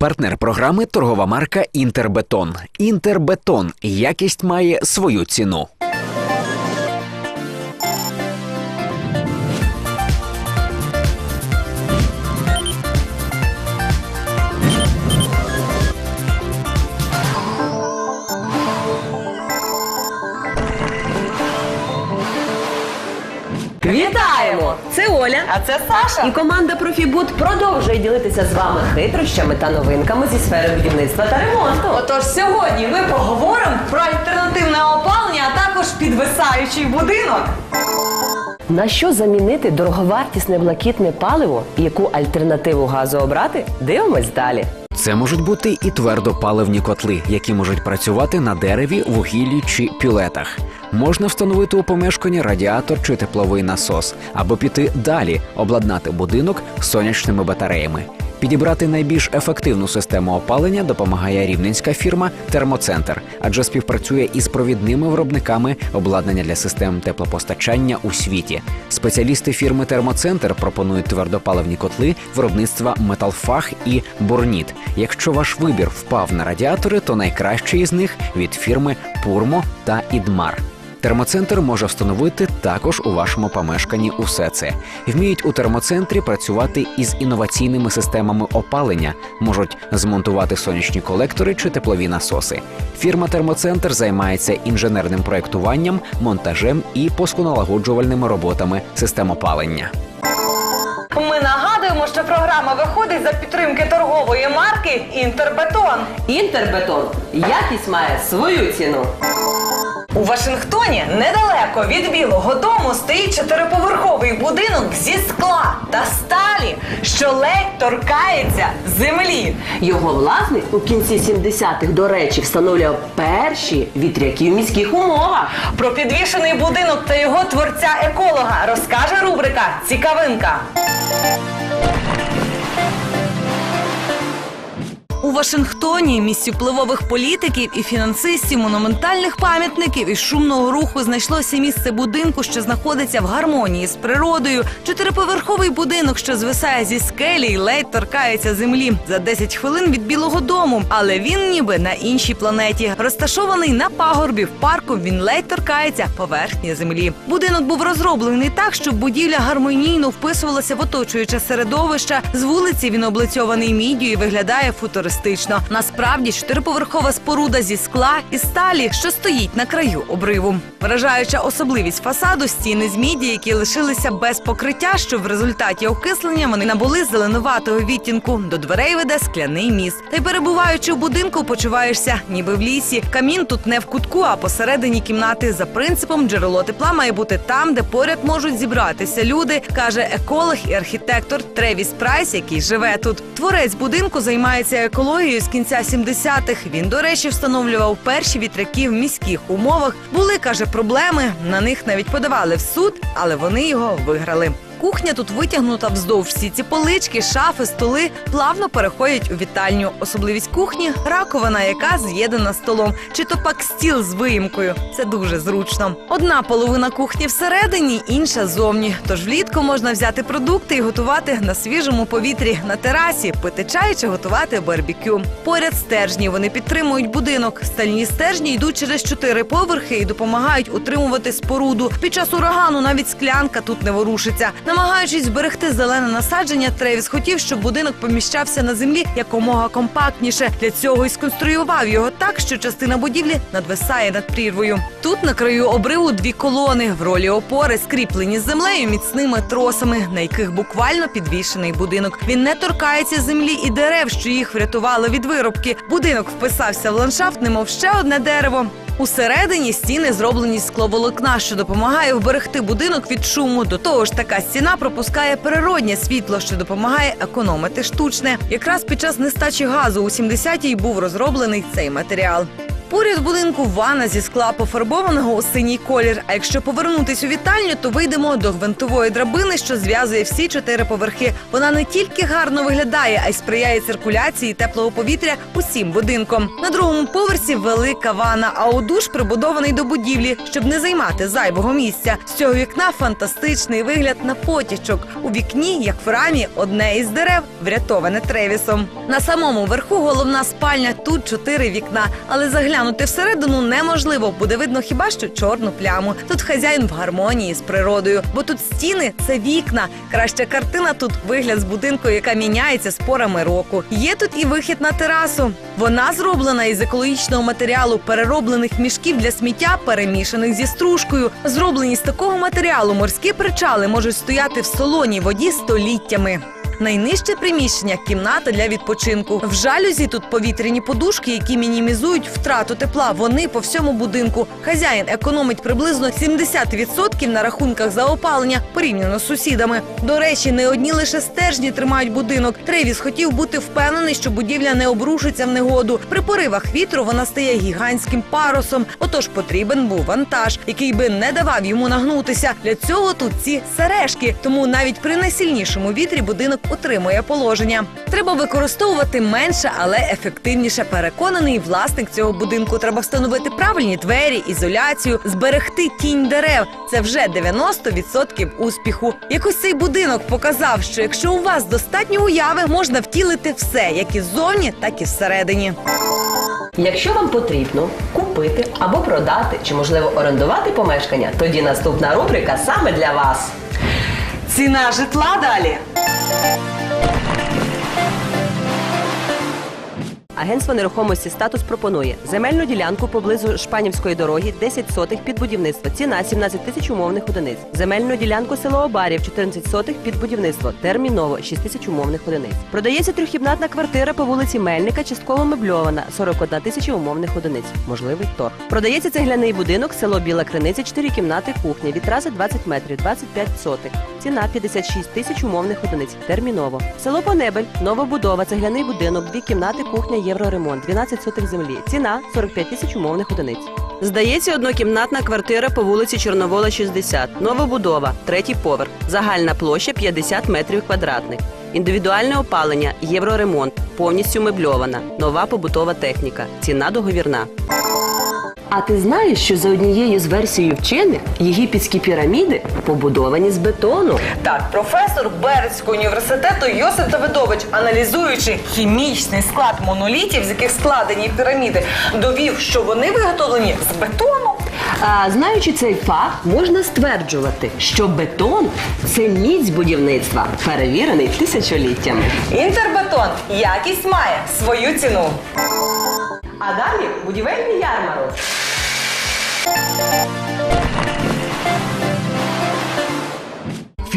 Партнер програми торгова марка Інтербетон. Інтербетон. Якість має свою ціну. Вітаємо! Це Оля. А це Саша. І команда Профібуд продовжує ділитися з вами хитрощами та новинками зі сфери будівництва та ремонту. Отож, сьогодні ми поговоримо про альтернативне опалення, а також підвисаючий будинок. На що замінити дороговартісне блакитне паливо яку альтернативу газу обрати? Дивимось далі. Це можуть бути і твердопаливні котли, які можуть працювати на дереві, вугіллі чи пілетах. Можна встановити у помешканні радіатор чи тепловий насос, або піти далі, обладнати будинок сонячними батареями. Підібрати найбільш ефективну систему опалення допомагає рівненська фірма Термоцентр, адже співпрацює із провідними виробниками обладнання для систем теплопостачання у світі. Спеціалісти фірми Термоцентр пропонують твердопаливні котли виробництва Металфах і Борніт. Якщо ваш вибір впав на радіатори, то найкращий із них від фірми Пурмо та Ідмар. Термоцентр може встановити також у вашому помешканні усе це. Вміють у термоцентрі працювати із інноваційними системами опалення, можуть змонтувати сонячні колектори чи теплові насоси. Фірма Термоцентр займається інженерним проектуванням, монтажем і пусконалагоджувальними роботами систем опалення. Ми нагадуємо, що програма виходить за підтримки торгової марки Інтербетон. Інтербетон. Якість має свою ціну. У Вашингтоні недалеко від Білого дому стоїть чотириповерховий будинок зі скла та сталі, що ледь торкається землі. Його власник у кінці 70-х, до речі, встановлював перші вітряки в міських умовах. Про підвішений будинок та його творця еколога розкаже рубрика Цікавинка. У Вашингтоні місці впливових політиків і фінансистів, монументальних пам'ятників і шумного руху знайшлося місце будинку, що знаходиться в гармонії з природою. Чотириповерховий будинок, що звисає зі скелі і ледь торкається землі за 10 хвилин від Білого Дому. Але він ніби на іншій планеті. Розташований на пагорбі в парку. Він ледь торкається поверхні землі. Будинок був розроблений так, щоб будівля гармонійно вписувалася в оточуюче середовище. З вулиці він облицьований міддю і виглядає футуристично. Насправді чотириповерхова споруда зі скла і сталі, що стоїть на краю обриву. Вражаюча особливість фасаду стіни з міді, які лишилися без покриття, що в результаті окислення вони набули зеленуватого відтінку. До дверей веде скляний міст. Та й перебуваючи в будинку, почуваєшся ніби в лісі. Камін тут не в кутку, а посередині кімнати. За принципом джерело тепла має бути там, де поряд можуть зібратися люди, каже еколог і архітектор Тревіс Прайс, який живе тут. Творець будинку займається екологією з кінця 70-х. Він, до речі, встановлював перші вітряки в міських умовах. Були каже проблеми. На них навіть подавали в суд, але вони його виграли. Кухня тут витягнута вздовж всі ці полички, шафи, столи плавно переходять у вітальню. Особливість кухні раковина, яка з'єднана столом, чи то пак стіл з виїмкою. Це дуже зручно. Одна половина кухні всередині, інша зовні. Тож влітку можна взяти продукти і готувати на свіжому повітрі на терасі, пити чай чи готувати барбекю. Поряд стержні вони підтримують будинок. Стальні стержні йдуть через чотири поверхи і допомагають утримувати споруду. Під час урагану навіть склянка тут не ворушиться. Намагаючись зберегти зелене насадження, Тревіс хотів, щоб будинок поміщався на землі якомога компактніше. Для цього і сконструював його так, що частина будівлі надвисає над прірвою. Тут на краю обриву дві колони в ролі опори, скріплені з землею міцними тросами, на яких буквально підвішений будинок. Він не торкається землі і дерев, що їх врятували від виробки. Будинок вписався в ландшафт, немов ще одне дерево. Усередині стіни зроблені скловолокна, що допомагає вберегти будинок від шуму. До того ж, така стіна пропускає природнє світло, що допомагає економити штучне. Якраз під час нестачі газу у 70-й був розроблений цей матеріал. Поряд будинку ванна зі скла пофарбованого у синій колір. А якщо повернутись у вітальню, то вийдемо до гвинтової драбини, що зв'язує всі чотири поверхи. Вона не тільки гарно виглядає, а й сприяє циркуляції теплого повітря усім будинком. На другому поверсі велика ванна, а у душ прибудований до будівлі, щоб не займати зайвого місця. З цього вікна фантастичний вигляд на потічок. У вікні, як в рамі, одне із дерев врятоване тревісом. На самому верху головна спальня. Тут чотири вікна, але заглянути всередину неможливо. Буде видно хіба що чорну пляму. Тут хазяїн в гармонії з природою, бо тут стіни це вікна. Краща картина тут вигляд з будинку, яка міняється з порами року. Є тут і вихід на терасу. Вона зроблена із екологічного матеріалу перероблених мішків для сміття, перемішаних зі стружкою. Зроблені з такого матеріалу морські причали можуть стояти в солоній воді століттями. Найнижче приміщення кімната для відпочинку. В жалюзі тут повітряні подушки, які мінімізують втрату тепла. Вони по всьому будинку. Хазяїн економить приблизно 70% на рахунках за опалення порівняно з сусідами. До речі, не одні лише стержні тримають будинок. Тревіс хотів бути впевнений, що будівля не обрушиться в негоду. При поривах вітру вона стає гігантським парусом. Отож потрібен був вантаж, який би не давав йому нагнутися. Для цього тут ці сережки. Тому навіть при найсильнішому вітрі будинок утримує положення. Треба використовувати менше, але ефективніше. Переконаний власник цього будинку. Треба встановити правильні двері, ізоляцію, зберегти тінь дерев. Це вже 90% успіху. Якось цей будинок показав, що якщо у вас достатньо уяви, можна втілити все, як і ззовні, так і всередині. Якщо вам потрібно купити або продати, чи можливо орендувати помешкання, тоді наступна рубрика саме для вас. Ціна житла далі. Агентство нерухомості статус пропонує земельну ділянку поблизу Шпанівської дороги 10 сотих під будівництво. Ціна 17 тисяч умовних одиниць. Земельну ділянку село Обарів 14 сотих під будівництво. Терміново 6 тисяч умовних одиниць. Продається трьохкімнатна квартира по вулиці Мельника, частково мебльована 41 тисяча умовних одиниць. Можливий торг. Продається цегляний будинок, село Біла Криниця, 4 кімнати, кухня. Вітрази 20 метрів, 25 сотих. Ціна 56 тисяч умовних одиниць. Терміново. Село Понебель, новобудова, цегляний будинок, дві кімнати, кухня, євроремонт, 12 сотих землі. Ціна 45 тисяч умовних одиниць. Здається, однокімнатна квартира по вулиці Чорновола, 60. Новобудова, третій поверх. Загальна площа 50 метрів квадратних. Індивідуальне опалення, євроремонт, повністю мебльована, нова побутова техніка. Ціна договірна. А ти знаєш, що за однією з версій вчених єгипетські піраміди побудовані з бетону? Так, професор Бердського університету Йосип Давидович, аналізуючи хімічний склад монолітів, з яких складені піраміди, довів, що вони виготовлені з бетону. А знаючи цей факт, можна стверджувати, що бетон це міць будівництва, перевірений тисячоліттями. Інтербетон якість має свою ціну. А далі будівельний ярмарок.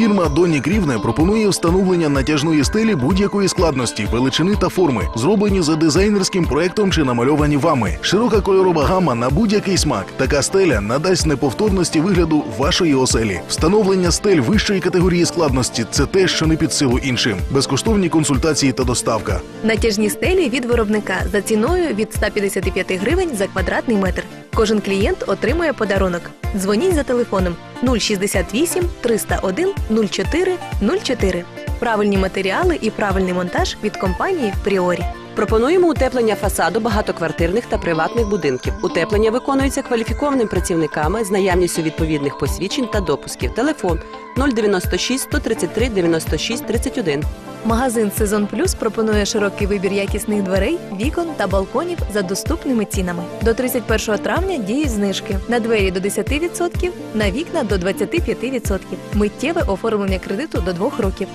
Фірма Донні Крівне пропонує встановлення натяжної стелі будь-якої складності, величини та форми, зроблені за дизайнерським проектом чи намальовані вами. Широка кольорова гама на будь-який смак. Така стеля надасть неповторності вигляду вашої оселі. Встановлення стель вищої категорії складності це те, що не під силу іншим. Безкоштовні консультації та доставка. Натяжні стелі від виробника за ціною від 155 гривень за квадратний метр. Кожен клієнт отримує подарунок. Дзвоніть за телефоном 068 301 04 04. Правильні матеріали і правильний монтаж від компанії Пріорі. Пропонуємо утеплення фасаду багатоквартирних та приватних будинків. Утеплення виконується кваліфікованими працівниками з наявністю відповідних посвідчень та допусків. Телефон 096 133 96 31. Магазин Сезон Плюс пропонує широкий вибір якісних дверей, вікон та балконів за доступними цінами. До 31 травня діють знижки на двері до 10%, на вікна до 25%. Миттєве оформлення кредиту до 2 років.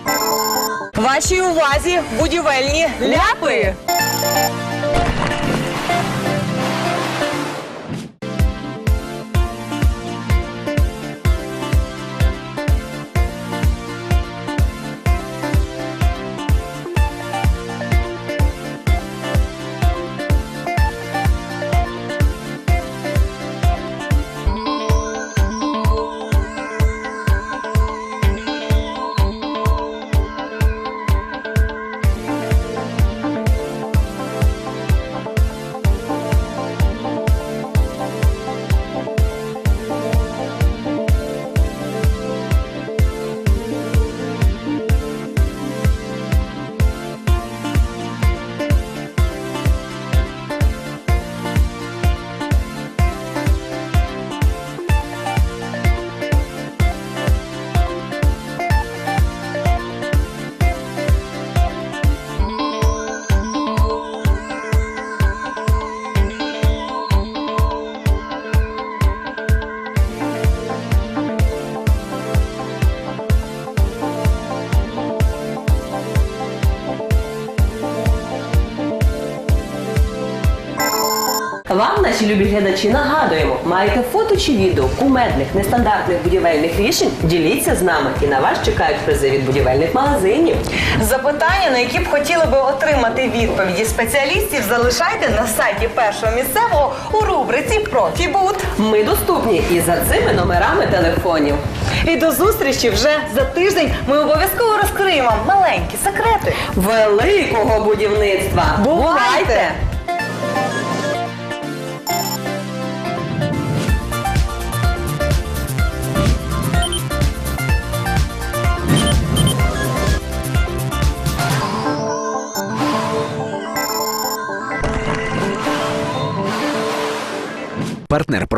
Вашій увазі будівельні ляпи. Наші любі глядачі, нагадуємо, маєте фото чи відео кумедних нестандартних будівельних рішень? Діліться з нами і на вас чекають призи від будівельних магазинів. Запитання, на які б хотіли би отримати відповіді спеціалістів, залишайте на сайті першого місцевого у рубриці Профібут. Ми доступні і за цими номерами телефонів. І до зустрічі вже за тиждень. Ми обов'язково розкриємо маленькі секрети. Великого будівництва. Бувайте!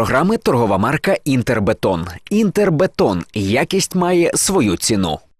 Програми торгова марка Інтербетон. Інтербетон. Якість має свою ціну.